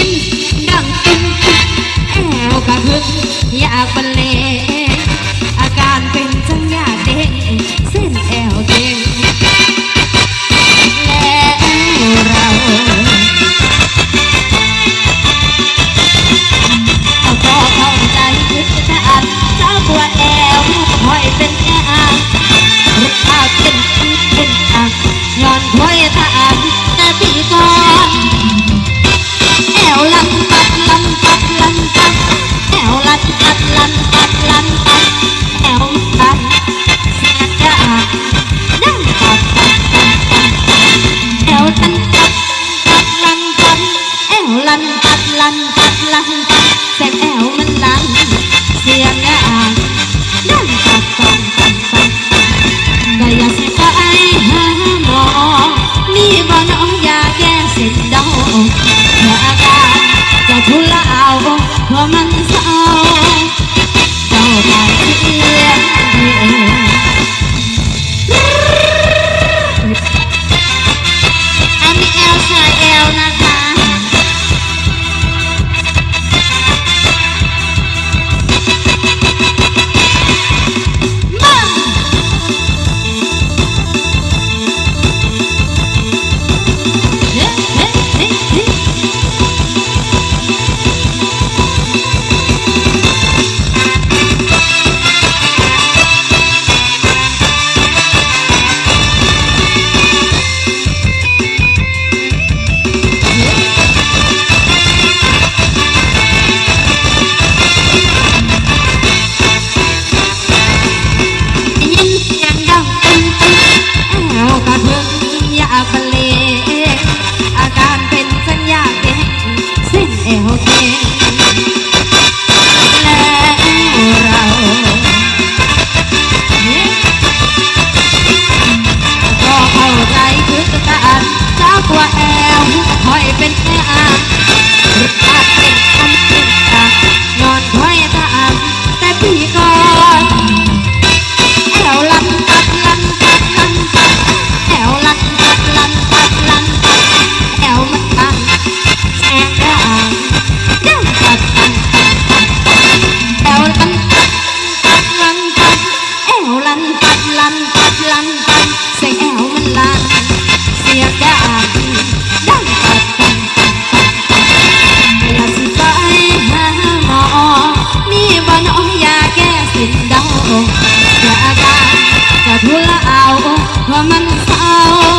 ินดังตึ้งแอวกระหึ่มอยากบรรเล la ลัง เสีดังดัปัดปังปังปังปัวลาสิไปหาหมอ มีบ่น้องยาแก้สินเดาอยาการกระทุเอาเพามันเศร้า